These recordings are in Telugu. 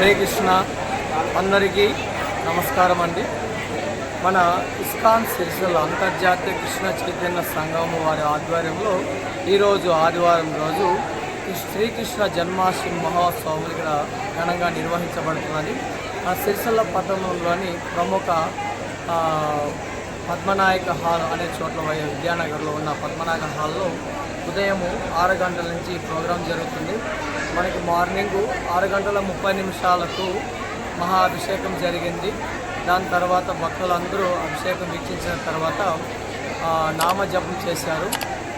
హరే కృష్ణ. అందరికీ నమస్కారం అండి. మన ఇస్కాన్ సిరిసిల్ల అంతర్జాతీయ కృష్ణ చైతన్య సంఘం వారి ఆధ్వర్యంలో ఈరోజు ఆదివారం రోజు శ్రీకృష్ణ జన్మాష్టమి మహోత్సవం ఇక్కడ ఘనంగా నిర్వహించబడుతున్నది. ఆ సిరిసిల్ల పట్టణంలోని ప్రముఖ పద్మనాయక హాల్ అనే చోట్ల వై- విద్యానగర్లో ఉన్న పద్మనాయక హాల్లో ఉదయం ఆరు గంటల నుంచి ప్రోగ్రాం జరుగుతుంది. మనకి మార్నింగ్ ఆరు గంటల ముప్పై నిమిషాలకు మహా అభిషేకం జరిగింది. దాని తర్వాత భక్తులందరూ అభిషేకం వీక్షించిన తర్వాత నామజపం చేశారు.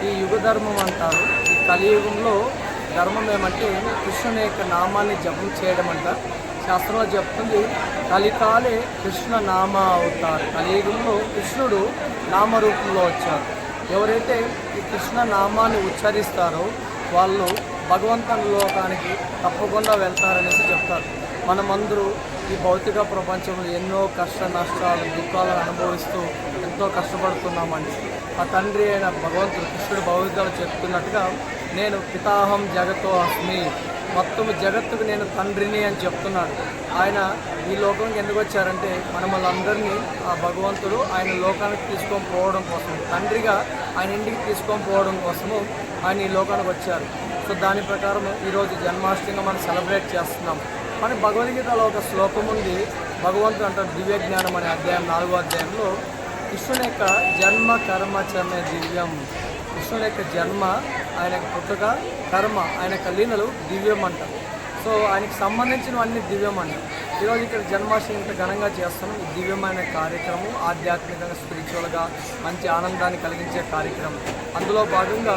ఈ యుగ ధర్మం అంటారు. ఈ కలియుగంలో ధర్మం ఏమంటే కృష్ణుని యొక్క నామాన్ని జపం చేయడం అంటారు శాస్త్రంలో చెప్తుంది కలికాలే కృష్ణ నామ అవుతారు. కలియుగంలో కృష్ణుడు నామరూపంలో వచ్చారు ఎవరైతే ఈ కృష్ణ నామాన్ని ఉచ్చరిస్తారో వాళ్ళు భగవంతుని లోకానికి తప్పకుండా వెళ్తారనేసి చెప్తారు. మనమందరూ ఈ భౌతిక ప్రపంచంలో ఎన్నో కష్ట నష్టాలు దుఃఖాలను అనుభవిస్తూ ఎంతో కష్టపడుతున్నామండి ఆ తండ్రి అయిన భగవంతుడు కృష్ణుడు భగవద్గీతలో చెప్తున్నట్టుగా నేను పితాహం జగతో అస్మి. మొత్తం జగత్తుకు నేను తండ్రిని అని చెప్తున్నాడు. ఆయన ఈ లోకంకి ఎందుకు వచ్చారంటే మనమల్ వాళ్ళందరినీ ఆ భగవంతుడు ఆయన లోకానికి తీసుకొని పోవడం కోసం తండ్రిగా ఆయన ఇంటికి తీసుకొని పోవడం కోసము ఆయన ఈ లోకానికి వచ్చారు. సో దాని ప్రకారం ఈరోజు జన్మాష్టమిగా మనం సెలబ్రేట్ చేస్తున్నాం. మన భగవద్గీతలో ఒక శ్లోకం ఉంది. భగవంతుడు అంటారు దివ్య జ్ఞానం అనే అధ్యాయం నాలుగో అధ్యాయంలో కృష్ణుని యొక్క జన్మ కర్మ చమే దివ్యం. కృష్ణుని యొక్క జన్మ ఆయన పుట్టుక కర్మ ఆయన యొక్క లీలలు దివ్యం అంటారు సో ఆయనకు సంబంధించినవన్నీ దివ్యం అంటారు ఈరోజు ఇక్కడ జన్మాష్టమి ఇంత ఘనంగా చేస్తున్నాం. ఈ దివ్యమైన కార్యక్రమం ఆధ్యాత్మికంగా స్పిరిచువల్గా మంచి ఆనందాన్ని కలిగించే కార్యక్రమం. అందులో భాగంగా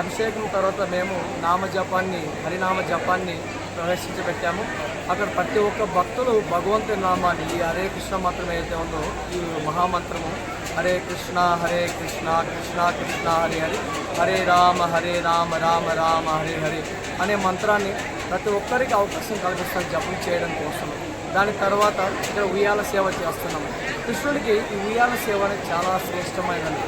అభిషేకం తర్వాత మేము నామజపాన్ని హరినామ జపాన్ని ప్రవేశించబెట్టాము. అక్కడ ప్రతి ఒక్క భక్తులు భగవంతుని నామాన్ని ఈ హరే కృష్ణ మాత్రమే అయితే ఉందో ఈ మహామంత్రము హరే కృష్ణ హరే కృష్ణ కృష్ణ కృష్ణ హరే హరి. హరే రామ హరే రామ రామ రామ హరే హరి అనే మంత్రాన్ని ప్రతి ఒక్కరికి అవకాశం కల్పిస్తాం జపం చేయడం కోసం దాని తర్వాత ఇక్కడ ఉయ్యాల సేవ చేస్తున్నాం కృష్ణుడికి ఈ ఉయ్యాల సేవ అనేది చాలా శ్రేష్టమైనది.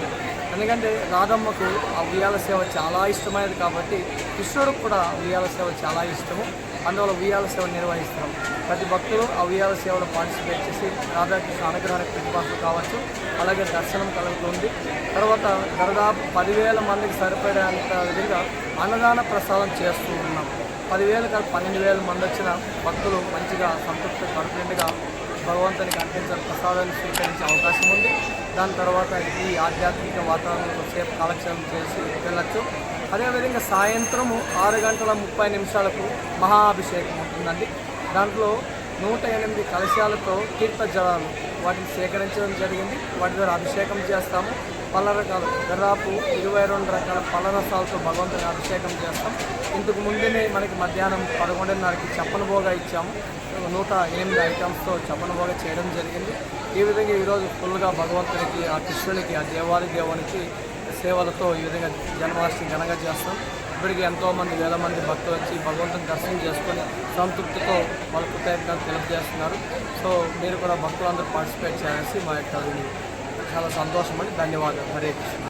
ఎందుకంటే రాధమ్మకు ఆ ఉయ్యాల సేవ చాలా ఇష్టమైనది కాబట్టి కృష్ణుడికి కూడా ఉయ్యాల సేవ చాలా ఇష్టము. అందువల్ల ఉయ్యాల సేవ నిర్వహిస్తాం ప్రతి భక్తులు ఆ ఉయ్యాల సేవలో పార్టిసిపేట్ చేసి రాధాకృష్ణ అనుగ్రహానికి ప్రతిపాదన కావచ్చు. అలాగే దర్శనం కలుగుతుంది. తర్వాత దాదాపు పదివేల మందికి సరిపడేంత విధంగా అన్నదాన ప్రసాదం చేస్తూ ఉన్నాం. పదివేలు కాదు పన్నెండు వేల మంది వచ్చిన భక్తులు మంచిగా సంతృప్తి కడుపునిండుగా భగవంతునికి అర్పించిన ప్రసాదాన్ని స్వీకరించే అవకాశం ఉంది. దాని తర్వాత ఈ ఆధ్యాత్మిక వాతావరణంలో సేపు కాలక్షేపం చేసి వెళ్ళచ్చు. అదేవిధంగా సాయంత్రము ఆరు గంటల ముప్పై నిమిషాలకు మహాభిషేకం ఉంటుందండి. దాంట్లో నూట ఎనిమిది కలశాలతో తీర్థ జలాలు వాటిని సేకరించడం జరిగింది. వాటి ద్వారా అభిషేకం చేస్తాము. పళ్ళ రకాలు దాదాపు ఇరవై రెండు రకాల పళ్ళ రసాలతో భగవంతుని అభిషేకం చేస్తాం. ఇంతకు ముందునే మనకి మధ్యాహ్నం పదకొండున్నరకి చప్పనబోగా ఇచ్చాము. నూట ఎనిమిది ఐటమ్స్తో చప్పనబోగా చేయడం జరిగింది. ఈ విధంగా ఈరోజు ఫుల్గా భగవంతునికి ఆ కృష్ణునికి ఆ దేవాది దేవునికి సేవలతో ఈ విధంగా జన్మాష్టమి ఘనంగా చేస్తాం. ఇప్పటికి ఎంతోమంది వేల మంది భక్తులు వచ్చి భగవంతుని దర్శనం చేసుకొని సంతృప్తితో వాళ్ళ కృతజ్ఞతలు తెలియజేస్తున్నారు. సో మీరు కూడా భక్తులందరూ పార్టిసిపేట్ చేయాల్సి మా యొక్క చాలా సంతోషం అని ధన్యవాదాలు. హరే కృష్ణ.